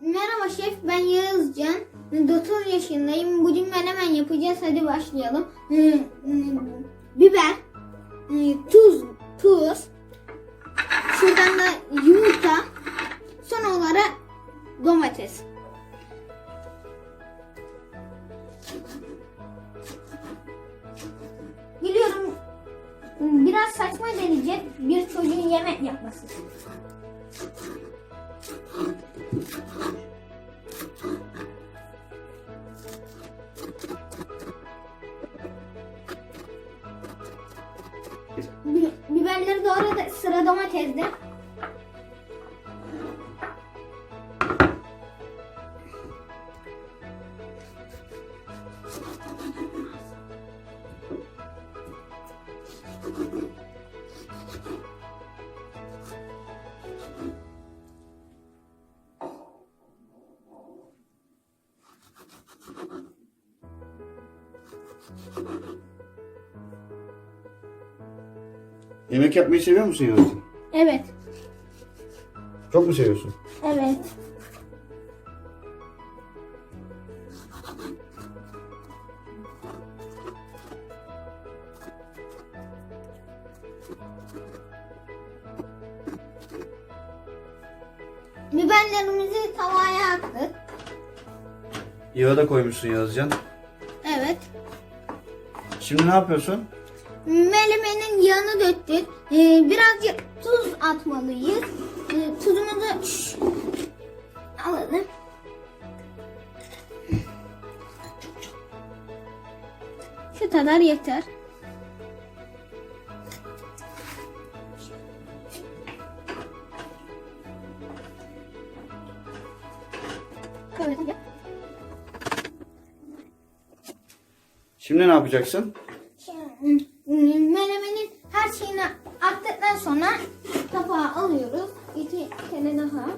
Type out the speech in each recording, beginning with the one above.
Merhaba şef, ben Yağızcan. 9 yaşındayım. Bugün menemen yapacağız. Hadi başlayalım. Biber, tuz, tuz. Şuradan da yumurta. Son olarak domates. Biliyorum biraz saçma deneyecek bir çocuğun yemek yapması. Biberleri doğru da sıra domatesde. Yemek yapmayı seviyor musun Yağız? Evet. Çok mu seviyorsun? Evet. Biberlerimizi tavaya attık. Yağı da koymuşsun Yağızcan. Evet. Şimdi ne yapıyorsun? Melemenin yağını döktük. Ee, birazcık tuz atmalıyız. Ee, tuzumuzu şş, alalım. Şu kadar yeter. Şimdi ne yapacaksın? Menemenin her şeyini attıktan sonra kapağı alıyoruz. İki kere daha.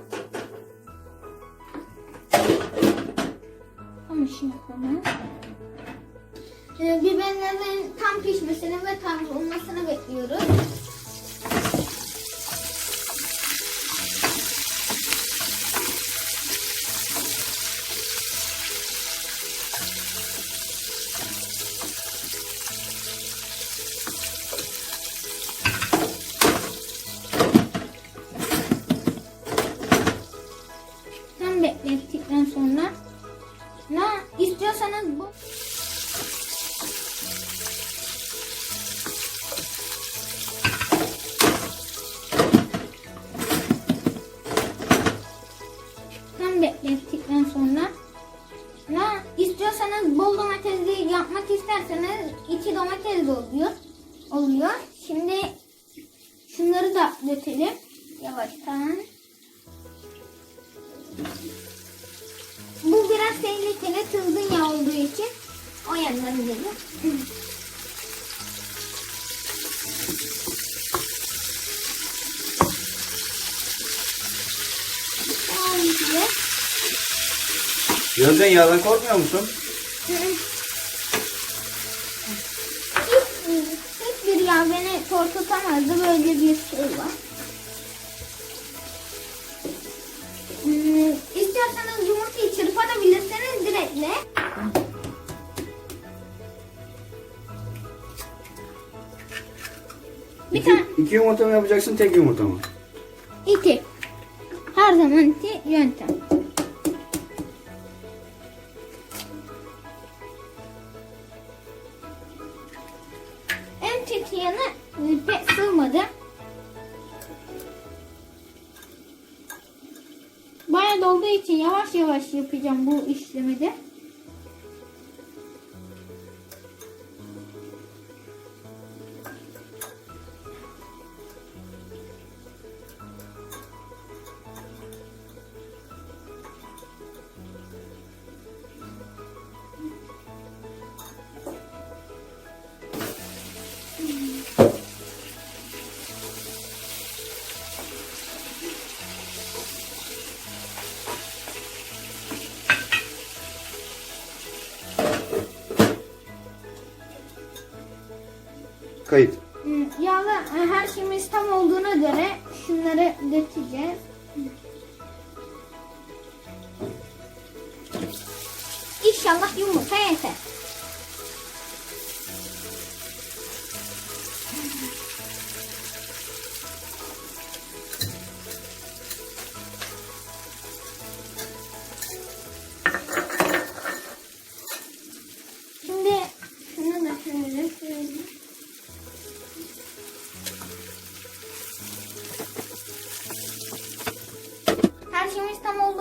Şimdi sonra. Ee, biberlerin tam pişmesini ve tam olmasını bekliyoruz. Tam beklettikten sonra ne istiyorsanız bu tam beklettikten sonra ne istiyorsanız bol domatesli yapmak isterseniz iki domates de oluyor. Oluyor. Şimdi şunları da dökelim yavaştan. Biraz tehlikeli tuzlu yağ olduğu için o yandan gelir. Yağızcan yağdan korkmuyor musun? Hiç, hiçbir yağ beni korkutamazdı. Böyle bir şey var. Hmm, İstiyorsanız yumurtayı Bir İki, tane iki yumurta mı yapacaksın tek yumurta mı? iki. Her zamanki yöntem. En kötü yanı pek sığmadı. Bayağı dolduğu için yavaş yavaş yapacağım bu işlemi de. Kayıt. Yağla her şeyimiz tam olduğuna göre şunları dökeceğiz. İnşallah yumurta yeter.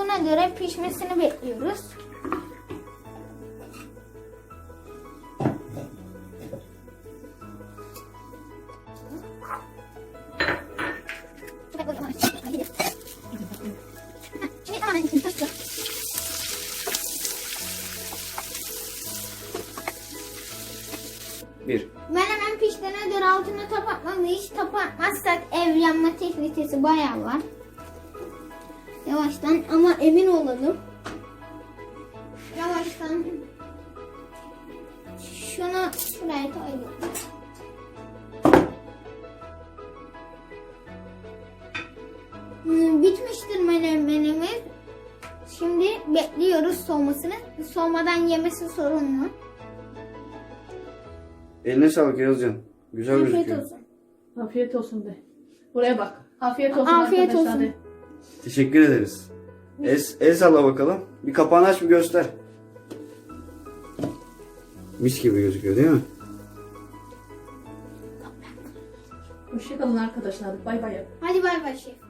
Olduğuna göre pişmesini bekliyoruz. Bir. Menemen piştiğine göre altını kapatmalıyız. Kapatmazsak ev yanma tehlikesi bayağı var. Yavaştan ama emin olalım. Yavaştan şunu şuraya koyalım. Hmm, Bitmiştir menemenimiz. Şimdi bekliyoruz soğumasını. Soğumadan yemesi sorunlu. Eline sağlık Yazcan. Güzel Afiyet gözüküyor. olsun. Afiyet olsun de. Buraya bak. Afiyet olsun Afiyet arkadaşlar olsun. de. Teşekkür ederiz. El, el salla bakalım. Bir kapağını aç bir göster. Mis gibi gözüküyor değil mi? Hoşçakalın arkadaşlar. Bay bay. Hadi bay bay şef.